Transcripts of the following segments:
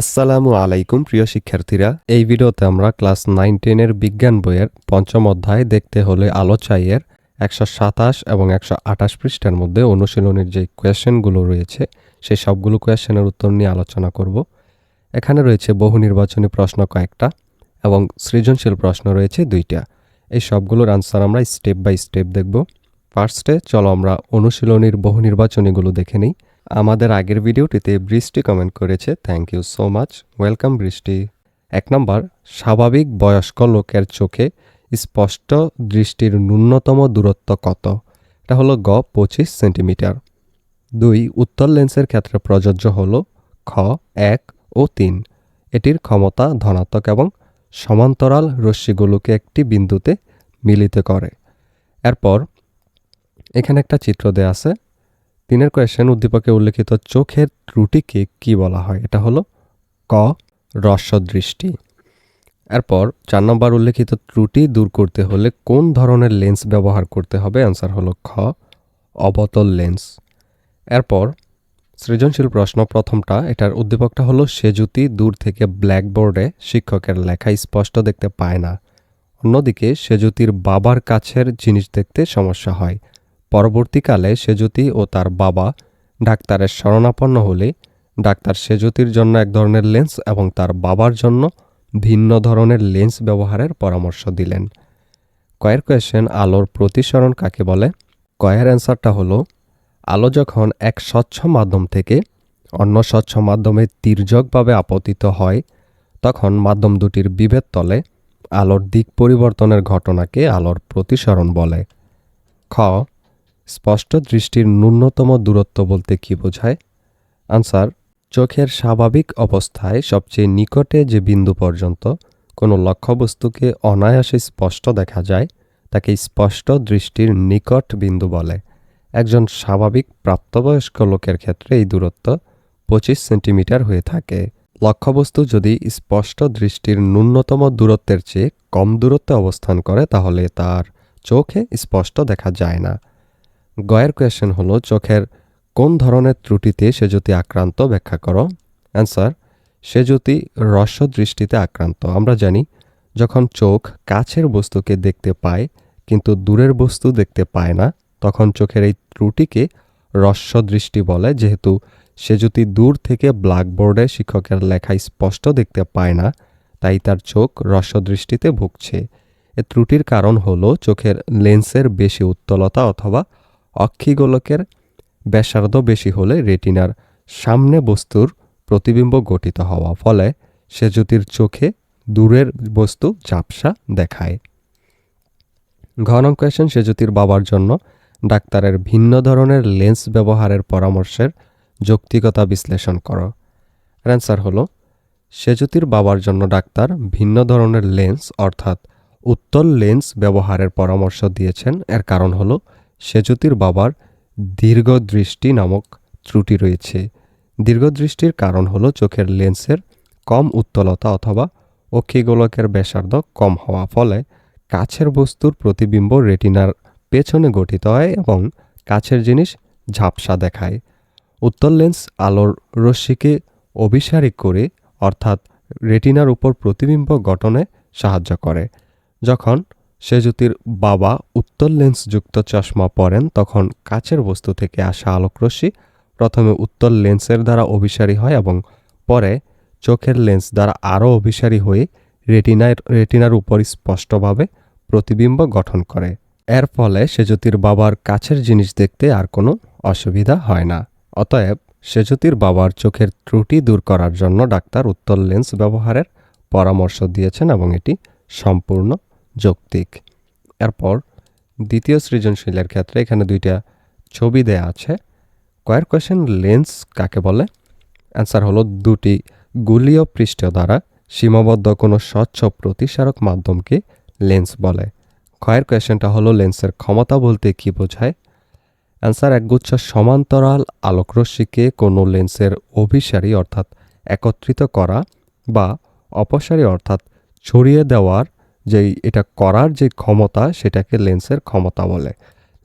আসসালামু আলাইকুম, প্রিয় শিক্ষার্থীরা। এই ভিডিওতে আমরা ক্লাস নাইন টেনের বিজ্ঞান বইয়ের পঞ্চম অধ্যায় দেখতে হলে আলো চাইয়ের একশো সাতাশ এবং একশো আঠাশ পৃষ্ঠার মধ্যে অনুশীলনের যে কোয়েশ্চেনগুলো রয়েছে, সেই সবগুলো কোয়েশ্চেনের উত্তর নিয়ে আলোচনা করব। এখানে রয়েছে বহু নির্বাচনী প্রশ্ন কয়েকটা এবং সৃজনশীল প্রশ্ন রয়েছে দুইটা। এই সবগুলোর আনসার আমরা স্টেপ বাই স্টেপ দেখব। ফার্স্টে চলো আমরা অনুশীলনীর বহু নির্বাচনীগুলো দেখে নিই। আমাদের আগের ভিডিওটিতে বৃষ্টি কমেন্ট করেছে। Thank you so much welcome Brishti. এক নম্বর স্বাভাবিক বয়স্ক লোকের চোখে স্পষ্ট দৃষ্টির ন্যূনতম দূরত্ব কত? এটা হলো গ, পঁচিশ সেন্টিমিটার দুই, উত্তর লেন্সের ক্ষেত্রে প্রযোজ্য হল খ, এক ও তিন। এটির ক্ষমতা ধনাত্মক এবং সমান্তরাল রশ্মিগুলোকে একটি বিন্দুতে মিলিত করে। এরপর, এখানে একটা চিত্র দেয়া আছে। তিনের কোয়েশ্চেন উদ্দীপকে উল্লেখিত চোখের ত্রুটিকে কি বলা হয়? এটা হলো ক রস্যদৃষ্টি এরপর চার নম্বর উল্লেখিত ত্রুটি দূর করতে হলে কোন ধরনের লেন্স ব্যবহার করতে হবে? অ্যান্সার হলো খ, অবতল লেন্স এরপর সৃজনশীল প্রশ্ন প্রথমটা, এটার উদ্দীপকটা হলো সেজুতি দূর থেকে ব্ল্যাকবোর্ডে শিক্ষকের লেখা স্পষ্ট দেখতে পায় না। অন্যদিকে সেজুতির বাবার কাছের জিনিস দেখতে সমস্যা হয়। পরবর্তীকালে সেজুতি ও তার বাবা ডাক্তারের শরণাপন্ন হলে ডাক্তার সেজুতির জন্য এক ধরনের লেন্স এবং তার বাবার জন্য ভিন্ন ধরনের লেন্স ব্যবহারের পরামর্শ দিলেন। কয়ের কোয়েশ্চেন আলোর প্রতিসরণ কাকে বলে? কয়ের অ্যান্সারটা হলো, আলো যখন এক স্বচ্ছ মাধ্যম থেকে অন্য স্বচ্ছ মাধ্যমে তির্যকভাবে আপতিত হয়, তখন মাধ্যম দুটির বিভেদ তলে আলোর দিক পরিবর্তনের ঘটনাকে আলোর প্রতিসরণ বলে। খ স্পষ্ট দৃষ্টির ন্যূনতম দূরত্ব বলতে কি বোঝায়? আনসার, চোখের স্বাভাবিক অবস্থায় সবচেয়ে নিকটে যে বিন্দু পর্যন্ত কোনো লক্ষ্যবস্তুকে অনায়াসে স্পষ্ট দেখা যায়, তাকে স্পষ্ট দৃষ্টির নিকট বিন্দু বলে। একজন স্বাভাবিক প্রাপ্তবয়স্ক লোকের ক্ষেত্রে এই দূরত্ব পঁচিশ সেন্টিমিটার হয়ে থাকে। লক্ষ্যবস্তু যদি স্পষ্ট দৃষ্টির ন্যূনতম দূরত্বের চেয়ে কম দূরত্বে অবস্থান করে, তাহলে তার চোখে স্পষ্ট দেখা যায় না। গয়ের কোয়েশ্চেন হলো, চোখের কোন ধরনের ত্রুটিতে সে যদি আক্রান্ত? ব্যাখ্যা করো। অ্যান্সার সে যদি রস্য দৃষ্টিতে আক্রান্ত। আমরা জানি, যখন চোখ কাছের বস্তুকে দেখতে পায়, কিন্তু দূরের বস্তু দেখতে পায় না, তখন চোখের এই ত্রুটিকে রস্য দৃষ্টি বলে, যেহেতু সে যদি দূর থেকে ব্ল্যাকবোর্ডে শিক্ষকের লেখা স্পষ্ট দেখতে পায় না, তাই তার চোখ রস্য দৃষ্টিতে ভুগছে। এ ত্রুটির কারণ হলো, চোখের লেন্সের বেশি উত্তলতা অথবা অক্ষিগোলকের ব্যাসার্ধ বেশি হলে রেটিনার সামনে বস্তুর প্রতিবিম্ব গঠিত হওয়া, ফলে সে জ্যোতির চোখে দূরের বস্তু ঝাপসা দেখায়। ঘন সে জ্যোতির বাবার জন্য ডাক্তারের ভিন্ন ধরনের লেন্স ব্যবহারের পরামর্শের যৌক্তিকতা বিশ্লেষণ করো। অ্যান্সার হলো, সেজুতির বাবার জন্য ডাক্তার ভিন্ন ধরনের লেন্স অর্থাৎ উত্তল লেন্স ব্যবহারের পরামর্শ দিয়েছেন। এর কারণ হলো সেজুতির বাবার দীর্ঘদৃষ্টি নামক ত্রুটি রয়েছে। দীর্ঘদৃষ্টির কারণ হলো চোখের লেন্সের কম উত্তলতা অথবা অক্ষিগোলকের ব্যাসার্ধ কম হওয়া, ফলে কাছের বস্তুর প্রতিবিম্ব রেটিনার পেছনে গঠিত হয় এবং কাছের জিনিস ঝাপসা দেখায়। উত্তল লেন্স আলোর রশ্মিকে অভিসারিক করে, অর্থাৎ রেটিনার উপর প্রতিবিম্ব গঠনে সাহায্য করে। যখন সে জ্যোতির বাবা উত্তর লেন্সযুক্ত চশমা পরেন তখন কাছের বস্তু থেকে আসা আলোকরশ্মি প্রথমে উত্তর লেন্সের দ্বারা অভিসারী হয় এবং পরে চোখের লেন্স দ্বারা আরও অভিসারী হয়ে রেটিনার রেটিনার উপর স্পষ্টভাবে প্রতিবিম্ব গঠন করে। এর ফলে সে জ্যোতির বাবার কাছের জিনিস দেখতে আর কোনো অসুবিধা হয় না। অতএব সেজুতির বাবার চোখের ত্রুটি দূর করার জন্য ডাক্তার উত্তর লেন্স ব্যবহারের পরামর্শ দিয়েছেন এবং এটি সম্পূর্ণ যৌক্তিক। এরপর দ্বিতীয় সৃজনশীলের ক্ষেত্রে এখানে দুইটা ছবি দেয়া আছে। কয়ের কোয়েশন লেন্স কাকে বলে? অ্যান্সার হলো দুটি গুলীয় পৃষ্ঠ দ্বারা সীমাবদ্ধ কোনো স্বচ্ছ প্রতিসারক মাধ্যমকে লেন্স বলে। ক্ষয়ের কোয়েশনটা হলো লেন্সের ক্ষমতা বলতে কি বোঝায়? অ্যান্সার একগুচ্ছ সমান্তরাল আলোকরশ্মিকে কোনো লেন্সের অভিসারী অর্থাৎ একত্রিত করা বা অপসারী অর্থাৎ ছড়িয়ে দেওয়ার যেই এটা করার যে ক্ষমতা, সেটাকে লেন্সের ক্ষমতা বলে।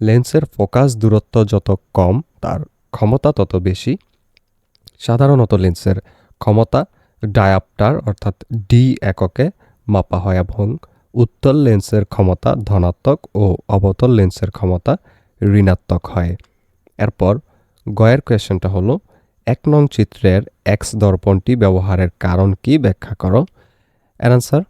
লেন্সের ফোকাস দূরত্ব যত কম, তার ক্ষমতা তত বেশি। সাধারণত লেন্সের ক্ষমতা ডায়াপ্টার অর্থাৎ ডি এককে মাপা হয় এবং উত্তল লেন্সের ক্ষমতা ধনাত্মক ও অবতল লেন্সের ক্ষমতা ঋণাত্মক হয়। এরপর গয়ের কোয়েশ্চেনটা হলো, এক নং চিত্রের এক্স দর্পণটি ব্যবহারের কারণ কি? ব্যাখ্যা করো। এর আনসার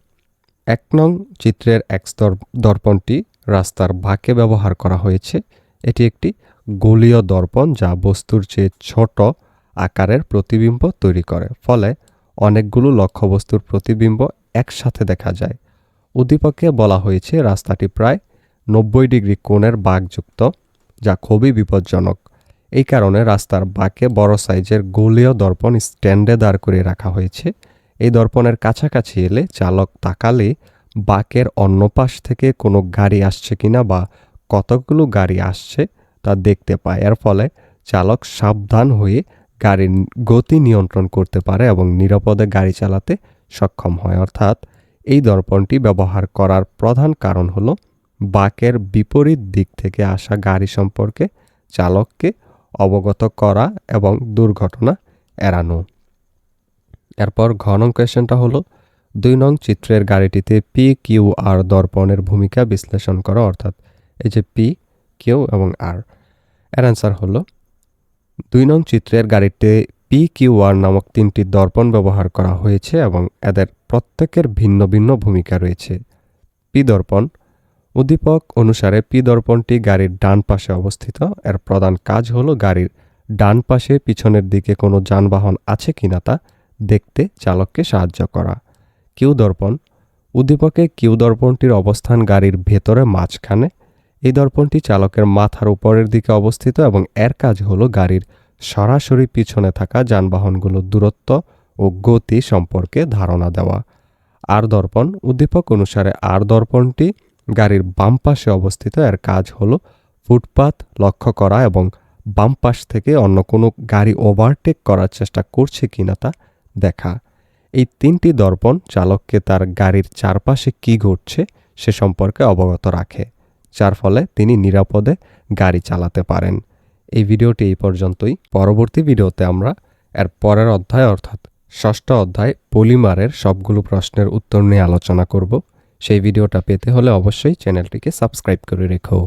এক নং চিত্রের এক স্তর দর্পণটি রাস্তার বাঁকে ব্যবহার করা হয়েছে। এটি একটি গোলীয় দর্পণ যা বস্তুর চেয়ে ছোট আকারের প্রতিবিম্ব তৈরি করে। ফলে অনেকগুলো লক্ষ্যবস্তুর প্রতিবিম্ব একসাথে দেখা যায়। উদ্দীপকে বলা হয়েছে রাস্তাটি প্রায় নব্বই ডিগ্রি কোণের বাঁকযুক্ত যা খুবই বিপজ্জনক। এই কারণে রাস্তার বাঁকে বড় সাইজের গোলীয় দর্পণ স্ট্যান্ডে দাঁড় করিয়ে রাখা হয়েছে। এই দর্পণের কাছাকাছি এলে চালক তাকালে বাঁকের অন্য পাশ থেকে কোনো গাড়ি আসছে কিনা বা কতগুলো গাড়ি আসছে তা দেখতে পায়। এর ফলে চালক সাবধান হয়ে গাড়ির গতি নিয়ন্ত্রণ করতে পারে এবং নিরাপদে গাড়ি চালাতে সক্ষম হয়। অর্থাৎ এই দর্পণটি ব্যবহার করার প্রধান কারণ হলো বাঁকের বিপরীত দিক থেকে আসা গাড়ি সম্পর্কে চালককে অবগত করা এবং দুর্ঘটনা এড়ানো। এরপর ঘ নং কোয়েশ্চেনটা হলো, দুই নং চিত্রের গাড়িটিতে পি কিউ আর দর্পণের ভূমিকা বিশ্লেষণ করা, অর্থাৎ এই যে পি কিউ এবং আর এর অ্যান্সার হলো, দুই নং চিত্রের গাড়িতে পি কিউ আর নামক তিনটি দর্পণ ব্যবহার করা হয়েছে এবং এদের প্রত্যেকের ভিন্ন ভিন্ন ভূমিকা রয়েছে। পি দর্পণ, উদ্দীপক অনুসারে পি দর্পণটি গাড়ির ডান পাশে অবস্থিত। এর প্রধান কাজ হলো গাড়ির ডান পাশে পিছনের দিকে কোনো যানবাহন আছে কিনা তা দেখতে চালককে সাহায্য করা। কিউ দর্পণ উদ্দীপকে কিউ দর্পণটির অবস্থান গাড়ির ভেতরে মাঝখানে। এই দর্পণটি চালকের মাথার উপরের দিকে অবস্থিত এবং এর কাজ হলো গাড়ির সরাসরি পিছনে থাকা যানবাহনগুলোর দূরত্ব ও গতি সম্পর্কে ধারণা দেওয়া। আর দর্পণ। উদ্দীপক অনুসারে আর দর্পণটি গাড়ির বাম পাশে অবস্থিত। এর কাজ হলো ফুটপাত লক্ষ্য করা এবং বাম পাশ থেকে অন্য কোনো গাড়ি ওভারটেক করার চেষ্টা করছে কিনা তা দেখা। এই তিনটি দর্পণ চালককে তার গাড়ির চারপাশে কী ঘটছে সে সম্পর্কে অবগত রাখে, যার ফলে তিনি নিরাপদে গাড়ি চালাতে পারেন। এই ভিডিওটি এই পর্যন্তই। পরবর্তী ভিডিওতে আমরা এর পরের অধ্যায় অর্থাৎ ষষ্ঠ অধ্যায় পলিমারের সবগুলো প্রশ্নের উত্তর নিয়ে আলোচনা করব। সেই ভিডিওটা পেতে হলে অবশ্যই চ্যানেলটিকে সাবস্ক্রাইব করে রেখো।